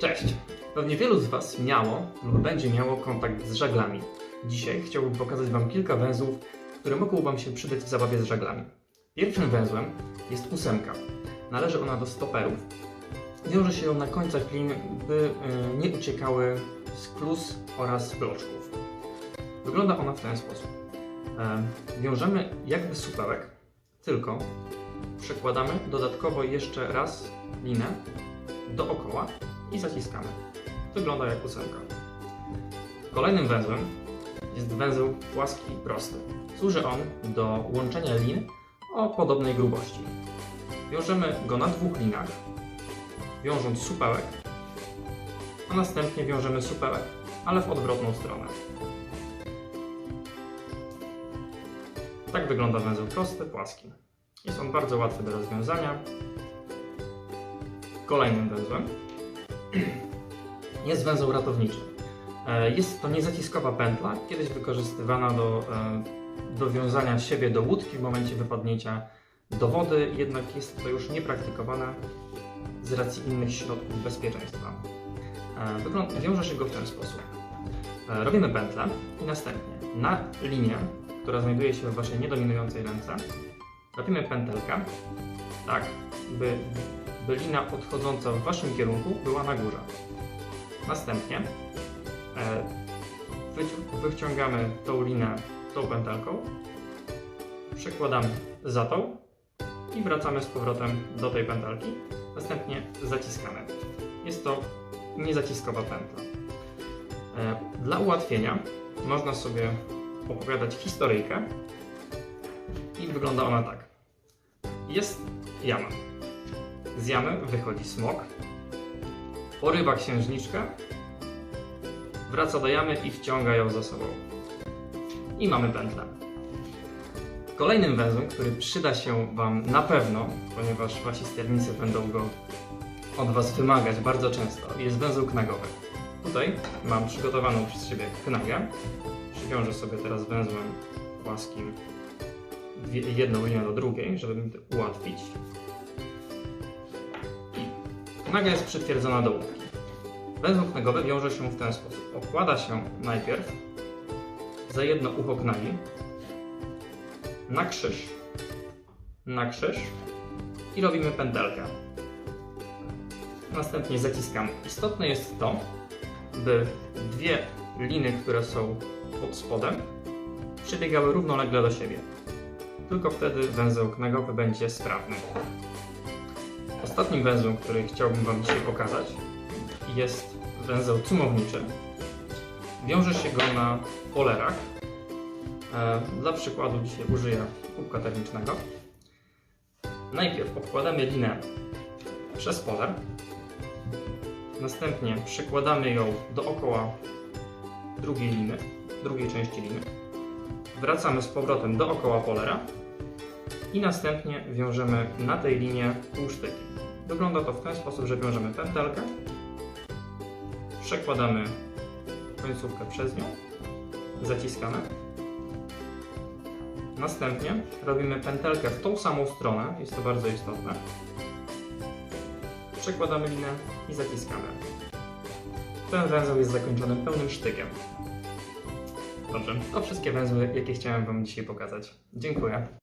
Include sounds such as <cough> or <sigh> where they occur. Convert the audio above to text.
Cześć! Pewnie wielu z Was miało lub będzie miało kontakt z żaglami. Dzisiaj chciałbym pokazać Wam kilka węzłów, które mogą Wam się przydać w zabawie z żaglami. Pierwszym węzłem jest ósemka. Należy ona do stoperów. Wiąże się ją na końcach lin, by y, nie uciekały z klus oraz bloczków. Wygląda ona w ten sposób. E, wiążemy jakby supełek, tylko przekładamy dodatkowo jeszcze raz linę dookoła i zaciskamy. Wygląda jak ósemka. Kolejnym węzłem jest węzeł płaski i prosty. Służy on do łączenia lin o podobnej grubości. Wiążemy go na dwóch linach, wiążąc supełek, a następnie wiążemy supełek, ale w odwrotną stronę. Tak wygląda węzeł prosty, płaski. Jest on bardzo łatwy do rozwiązania. Kolejnym węzłem <clears throat> jest węzeł ratowniczy. E, Jest to niezaciskowa pętla, kiedyś wykorzystywana do, e, do wiązania siebie do łódki w momencie wypadnięcia do wody, jednak jest to już niepraktykowane z racji innych środków bezpieczeństwa. E, Wygląda, wiąże się go w ten sposób. Robimy pętlę i następnie na linię, która znajduje się w Waszej niedominującej ręce, robimy pętelkę, tak, by, lina odchodząca w Waszym kierunku była na górze. Następnie e, wyci- wyciągamy tą linę tą pętelką, przekładamy za tą i wracamy z powrotem do tej pętelki. Następnie zaciskamy. Jest to niezaciskowa pętla. E, Dla ułatwienia można sobie opowiadać historyjkę i wygląda ona tak. Jest jama. Z jamy wychodzi smok, porywa księżniczkę, wraca do jamy i wciąga ją za sobą. I mamy pętlę. Kolejnym węzłem, który przyda się Wam na pewno, ponieważ Wasi sternicy będą go od Was wymagać bardzo często, jest węzeł knagowy. Tutaj mam przygotowaną przez siebie knagę. Przywiążę sobie teraz węzłem płaskim jedną linię do drugiej, żeby mi to ułatwić. I knaga jest przytwierdzona do łódki. Węzeł knagowy wiąże się w ten sposób. Okłada się najpierw za jedno ucho knagi na krzyż, na krzyż i robimy pętelkę. Następnie zaciskamy. Istotne jest to, by dwie liny, które są pod spodem, przebiegały równolegle do siebie. Tylko wtedy węzeł knagowy będzie sprawny. Ostatnim węzłem, który chciałbym Wam dzisiaj pokazać, jest węzeł cumowniczy. Wiąże się go na polerach. E, Dla przykładu dzisiaj użyję kubka termicznego. Najpierw obkładamy linę przez poler. Następnie przykładamy ją dookoła drugiej liny, drugiej części liny. Wracamy z powrotem dookoła polera i następnie wiążemy na tej linie półsztyki. Wygląda to w ten sposób, że wiążemy pętelkę, przekładamy końcówkę przez nią, zaciskamy. Następnie robimy pętelkę w tą samą stronę, jest to bardzo istotne. Przekładamy linę i zaciskamy. Ten węzeł jest zakończony pełnym sztykiem. Dobrze, to wszystkie węzły, jakie chciałem Wam dzisiaj pokazać. Dziękuję.